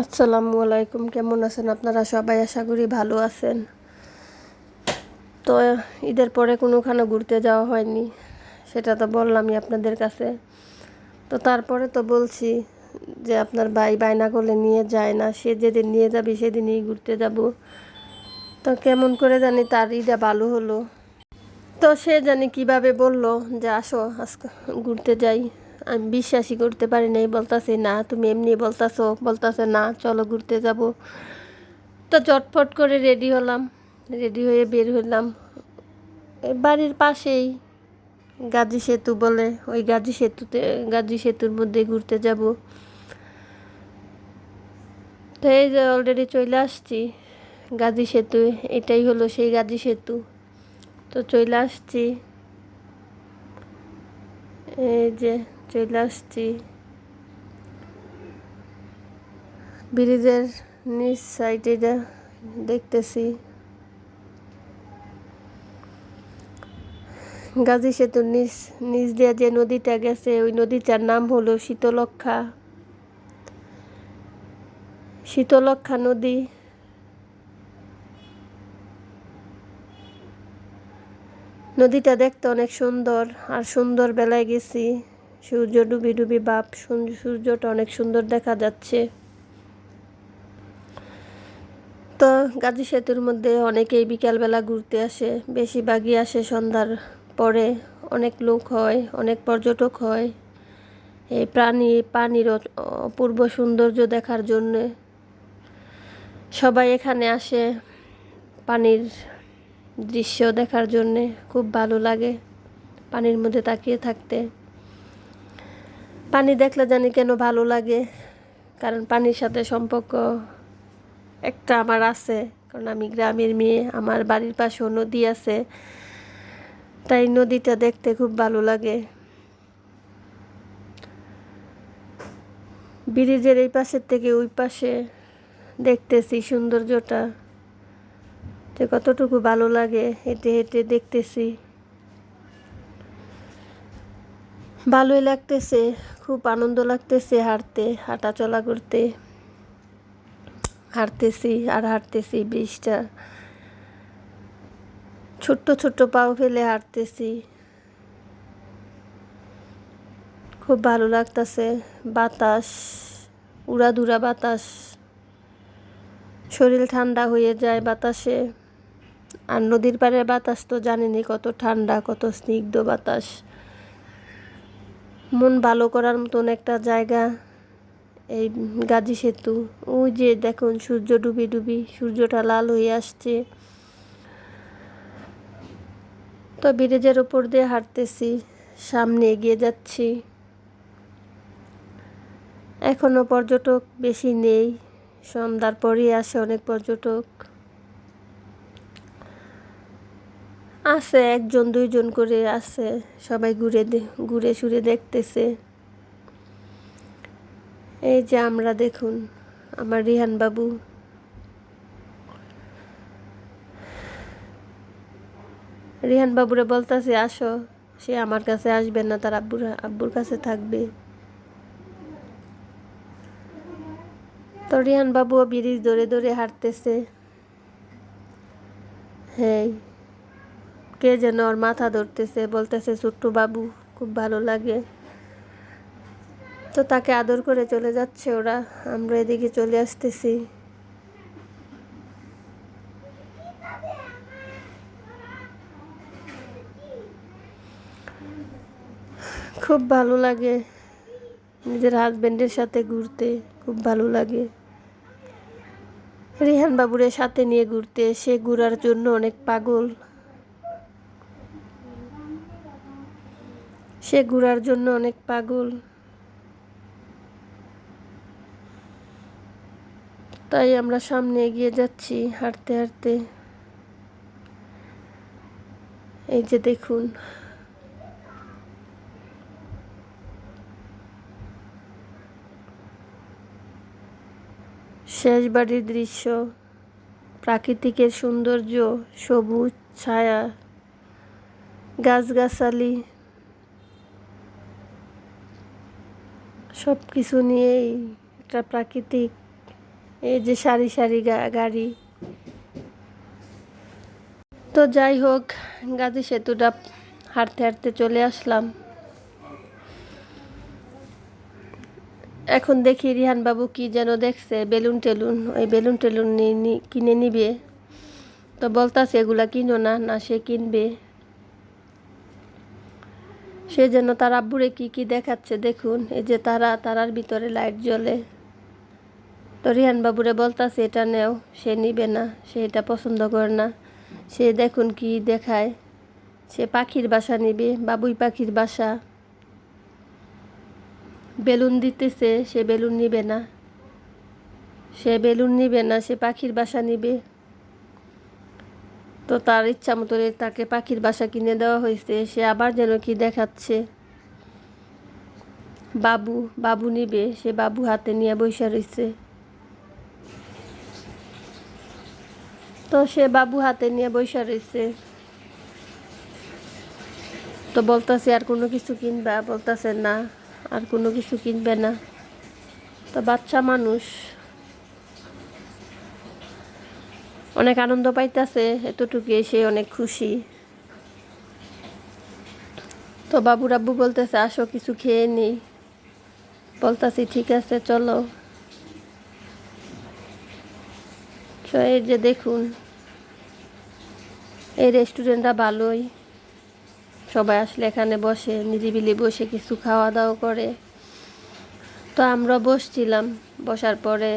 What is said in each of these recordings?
আসসালামু আলাইকুম, কেমন আছেন আপনারা? সবাই আশা করি ভালো আছেন। তো, ঈদের পরে কোনোখানে ঘুরতে যাওয়া হয়নি, সেটা তো বললামই আপনাদের কাছে। তো তারপরে তো বলছি যে আপনার ভাই বায়না করলে নিয়ে যায় না, সে যেদিন নিয়ে যাবে সেদিনই ঘুরতে যাব। তো কেমন করে জানি তার ঈদা ভালো হলো। তো সে জানি কীভাবে বলল যে আসো, আজকে ঘুরতে যাই। আমি বিশ্বাসই করতে পারি নাই, বলতাছে, না, তুমি এমনি বলতাছো, বলতাছে, না, চলো ঘুরতে যাব। তো চটফট করে রেডি হলাম, রেডি হয়ে বের হলাম। বাড়ির পাশেই গাজী সেতু বলে, ওই গাজী সেতুতে, গাজী সেতুর মধ্যে ঘুরতে যাব। তো এই যে অলরেডি চলে আসছি গাজী সেতু, এটাই হলো সেই গাজী সেতু। তো চলে আসছি। এই যে চলে আসছি। ব্রিজের নিচ সাইডে দেখতেছি। গাজী সেতুর নিচ নিচ দিয়ে যে নদীটা গেছে, ওই নদীটার নাম হলো শীতলক্ষা শীতলক্ষা নদী। নদীটা দেখতে অনেক সুন্দর, আর সুন্দর বেলায় গেছি। সূর্য ডুবি ডুবি বাপ সূর্যটা অনেক সুন্দর দেখা যাচ্ছে। তো গাজী সেতুর মধ্যে অনেকেই বিকালবেলা ঘুরতে আসে, বেশিরভাগই আসে সন্ধ্যার পরে। অনেক লোক হয়, অনেক পর্যটক হয়, এই প্রাণী, পানির অপূর্ব সৌন্দর্য দেখার জন্যে। সবাই এখানে আসে পানির দৃশ্য দেখার জন্যে, খুব ভালো লাগে পানির মধ্যে তাকিয়ে থাকতে। পানি দেখলে জানি কেন ভালো লাগে, কারণ পানির সাথে সম্পর্ক একটা আমার আছে, কারণ আমি গ্রামের মেয়ে, আমার বাড়ির পাশেও নদী আছে, তাই নদীটা দেখতে খুব ভালো লাগে। ব্রিজের এই পাশের থেকে ওই পাশে দেখতেছি সৌন্দর্যটা, যে কতটুকু ভালো লাগে, হেঁটে হেঁটে দেখতেছি। ভালোই লাগতেছে, খুব আনন্দ লাগতেছে হাঁটতে হাঁটা চলা করতে। হাঁটতেছি আর হাঁটতেছি ব্রিজটা। ছোট্ট ছোট্ট পাও ফেলে হাঁটতেছি। খুব ভালো লাগতেছে, বাতাস, উড়াধুরা বাতাস। শরীর ঠান্ডা হয়ে যায় বাতাসে। আর নদীর পাড়ের বাতাস তো জানেনি কত ঠান্ডা, কত স্নিগ্ধ বাতাস। মন ভালো করার মতন একটা জায়গা, এই গাজী সেতু। ওই যে দেখুন, সূর্য ডুবি ডুবি, সূর্যটা লাল হয়ে আসছে। তো ব্রিজের ওপর দিয়ে হাঁটতেছি, সামনে এগিয়ে যাচ্ছি। এখনও পর্যটক বেশি নেই, সন্ধ্যার পরই আসে অনেক পর্যটক। আছে, একজন, দুইজন করে আছে, সবাই ঘুরে ঘুরে সুরে দেখতেছে। এই যে আমরা দেখুন, আমার রিহান বাবু। রিহান বাবুরে বলতেছে, আসো, সে আমার কাছে আসবে না, তার আব্বুর আব্বুর কাছে থাকবে। তো রিহান বাবুও ব্রিজ ধরে ধরে হাঁটতেছে। হ্যাঁ কে যেন ওর মাথা ধরতেছে, বলতেছে, ছোট্ট বাবু, খুব ভালো লাগে। তো তাকে আদর করে চলে যাচ্ছে ওরা। আমরা এদিকে চলে আসতেছি। খুব ভালো লাগে নিজের হাজব্যান্ডের সাথে ঘুরতে, খুব ভালো লাগে। রিহান বাবুরের সাথে নিয়ে ঘুরতে, সে ঘুরার জন্য অনেক পাগল। সে ঘোরার জন্য অনেক পাগল। তাই আমরা সামনে এগিয়ে যাচ্ছি হাঁটতে হাঁটতে। এই যে দেখুন। শেষ বাড়ির দৃশ্য। প্রাকৃতিকের সৌন্দর্য, সবুজ ছায়া, গাছগাছালি। সব কিছু নিয়েই একটা প্রাকৃতিক, এই যে সারি সারি গাড়ি। তো যাই হোক, গাজী সেতুটা হাঁটতে হাঁটতে চলে আসলাম। এখন দেখি রিহান বাবু কি যেন দেখছে, বেলুন টেলুন, ওই বেলুন টেলুন কিনে নিবে। তো বলতাছে, এগুলা কিনো না না সে কিনবে। সে যেন তার আব্বুরে কি কি দেখাচ্ছে দেখুন। এই যে তারা, তারার ভিতরে লাইট জ্বলে। তো রিহান বাবুরে বলতাছে, এটা নেও, সে নিবে না, সে এটা পছন্দ করে না। সে দেখুন কি দেখায়। সে পাখির বাসা নিবে, বাবুই পাখির বাসা। বেলুন দিতেছে, সে বেলুন নিবে না। সে বেলুন নিবে না, সে পাখির বাসা নিবে। তো তার ইচ্ছা মতো তাকে পাখির বাসা কিনে দেওয়া হয়েছে। সে আবার যেন কি দেখাচ্ছে। বাবু বাবু নিবে। সে বাবু হাতে নিয়ে বসে রয়েছে। তো সে বাবু হাতে নিয়ে বসে রয়েছে। তো বলতাছে, আর কোনো কিছু কিনবা? বলতাছে, না, আর কোনো কিছু কিনবে না। তো বাচ্চা মানুষ অনেক আনন্দ পাইতাছে এতটুকু এসে অনেক খুশি। তো বাবু রাব্বু বলতেছে, আসো, কিছু খেয়ে নিই বলতাছি, ঠিক আছে, চলো। এই যে দেখুন, এই রেস্টুরেন্টটা ভালোই। সবাই আসলে এখানে বসে, নিরিবিলি বসে কিছু খাওয়া দাওয়া করে। তো আমরা বসছিলাম, বসার পরে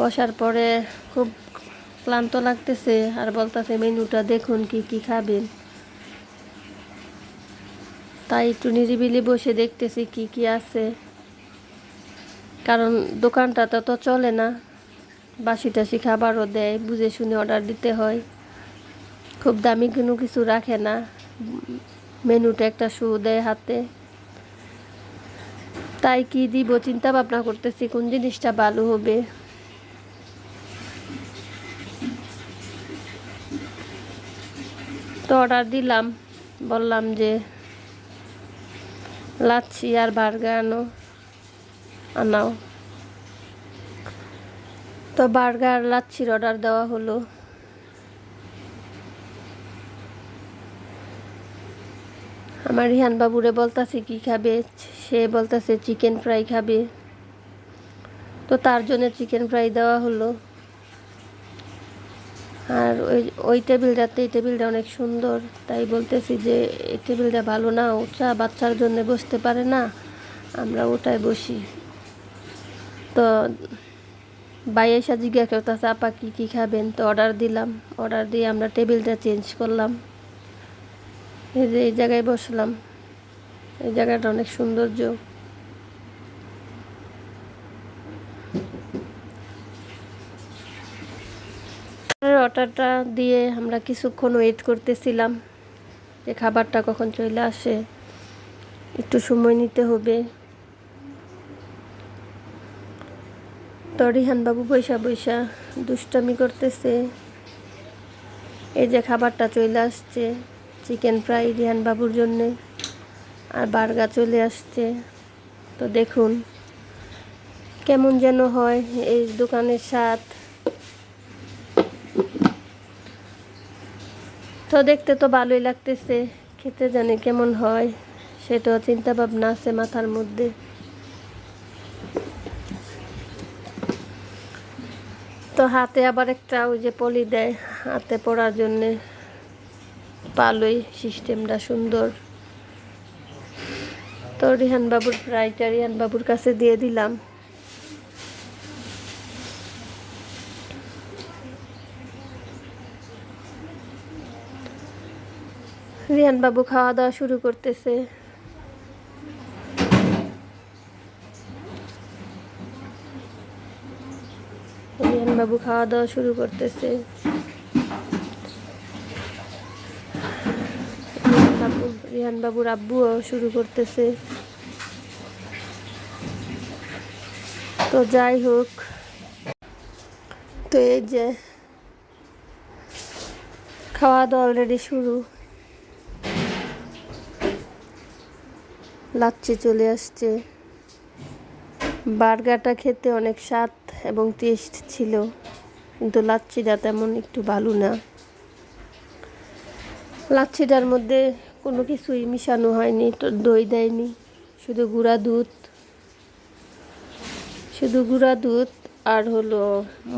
বসার পরে খুব ক্লান্ত লাগতেছে আর বলতেছে, মেনুটা দেখুন কি কি খাবেন? তাই একটু নিরিবিলি বসে দেখতেছি কি কি আছে। কারণ দোকানটাতে তো চলে না। বাসি টাসি খাবারও দেয়, বুঝে শুনে অর্ডার দিতে হয়। খুব দামি কোনো কিছু রাখে না। মেনুটা একটা শু দেয় হাতে। তাই কি দিব, চিন্তা ভাবনা করতেছি কোন জিনিসটা ভালো হবে। অর্ডার দিলাম। বললাম যে, লাচ্ছি আর বার্গার আনো, আনাও। তো বার্গার লাচ্ছির অর্ডার দেওয়া হলো। আমার রিহান বাবুরে বলতাছে কি খাবে? সে বলতাছে চিকেন ফ্রাই খাবে। তো তার জন্য চিকেন ফ্রাই দেওয়া হলো। আর ওই ওই টেবিলটাতে এই টেবিলটা অনেক সুন্দর। তাই বলতেছি যে, এই টেবিলটা ভালো না ওটা বাচ্চার জন্য বসতে পারে না, আমরা ওটাই বসি। তো ভাই এসে জিজ্ঞাসা করতেছে, আপা, কী কী খাবেন? তো অর্ডার দিলাম। অর্ডার দিয়ে আমরা টেবিলটা চেঞ্জ করলাম। এই যে, এই জায়গায় বসলাম। এই জায়গাটা অনেক সৌন্দর্য। অর্ডারটা দিয়ে আমরা কিছুক্ষণ ওয়েট করতেছিলাম যে খাবারটা কখন চলে আসে। একটু সময় নিতে হবে। তো রিহান বাবু বৈশা বৈশা দুষ্টামি করতেছে। এই যে খাবারটা চলে আসছে চিকেন ফ্রাই রিহান বাবুর জন্যে। আর বার্গা চলে আসছে। তো দেখুন, কেমন যেন হয় এই দোকানের স্বাদ। তো দেখতে তো ভালোই লাগতেছে, খেতে জানি কেমন হয়, সেটাও চিন্তা ভাবনা আছে মাথার মধ্যে। তো হাতে আবার একটা ওই যে পলি দেয়, হাতে পড়ার জন্যে। ভালোই সিস্টেমটা সুন্দর। তো রিহান বাবুর ফ্রাইটা রিহান বাবুর কাছে দিয়ে দিলাম। রিহান বাবু খাওয়া দাওয়া শুরু করতেছে। রিহান বাবু খাওয়া দাওয়া শুরু করতেছে। রিহান বাবুর আব্বুও শুরু করতেছে। তো যাই হোক, তো এই যে খাওয়া দাওয়া অলরেডি শুরু। লাচ্ছি চলে আসছে। বার্গারটা খেতে অনেক স্বাদ এবং টেস্ট ছিল, কিন্তু লাচ্ছিটা তেমন একটু ভালো না। লাচ্ছিটার মধ্যে কোনো কিছুই মিশানো হয়নি দই দেয়নি, শুধু গুঁড়া দুধ। শুধু গুঁড়া দুধ আর হলো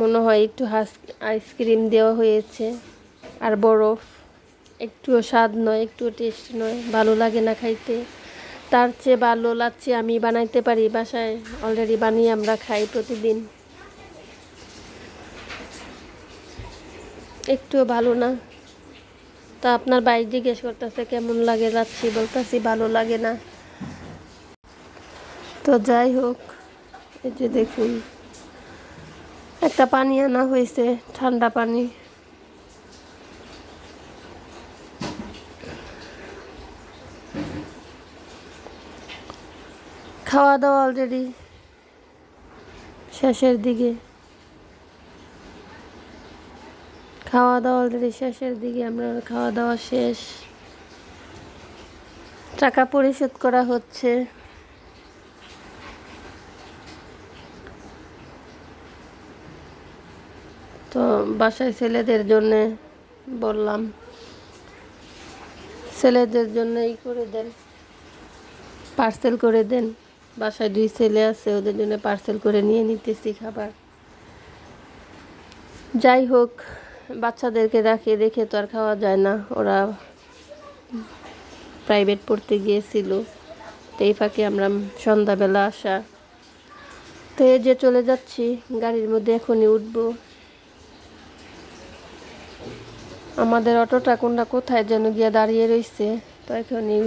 মনে হয় একটু হাস আইসক্রিম দেওয়া হয়েছে আর বরফ। একটুও স্বাদ নয়, একটুও টেস্ট নয়, ভালো লাগে না খাইতে। তার চেয়ে ভালো লাচ্ছি আমি বানাইতে পারি, বাসায় অলরেডি বানিয়ে আমরা খাই প্রতিদিন। একটুও ভালো না। তা আপনার বাইক জিজ্ঞেস করতেছে, কেমন লাগে যাচ্ছি বলতেছি, ভালো লাগে না। তো যাই হোক, এই যে দেখুন, একটা পানি আনা হয়েছে, ঠান্ডা পানি। খাওয়া দাওয়া অলরেডি শেষের দিকে। খাওয়া দাওয়া অলরেডি শেষের দিকে, আমরা খাওয়া দাওয়া শেষ। টাকা পরিশোধ করা হচ্ছে। তো বাসায় ছেলেদের জন্যে বললাম, ছেলেদের জন্য ই করে দেন পার্সেল করে দেন। বাসায় দুই ছেলে আছে, ওদের জন্য পার্সেল করে নিয়ে নিতেছি খাবার। যাই হোক, বাচ্চাদেরকে রাখে, রেখে তো আর খাওয়া যায় না। ওরা প্রাইভেট পড়তে গিয়েছিল। তো এই ফাঁকে আমরা সন্ধ্যাবেলা আসা। তো এই যে চলে যাচ্ছি, গাড়ির মধ্যে এখনই উঠবো। আমাদের অটোটা কোনটা, কোথায় যেন গিয়ে দাঁড়িয়ে রয়েছে তো এখনই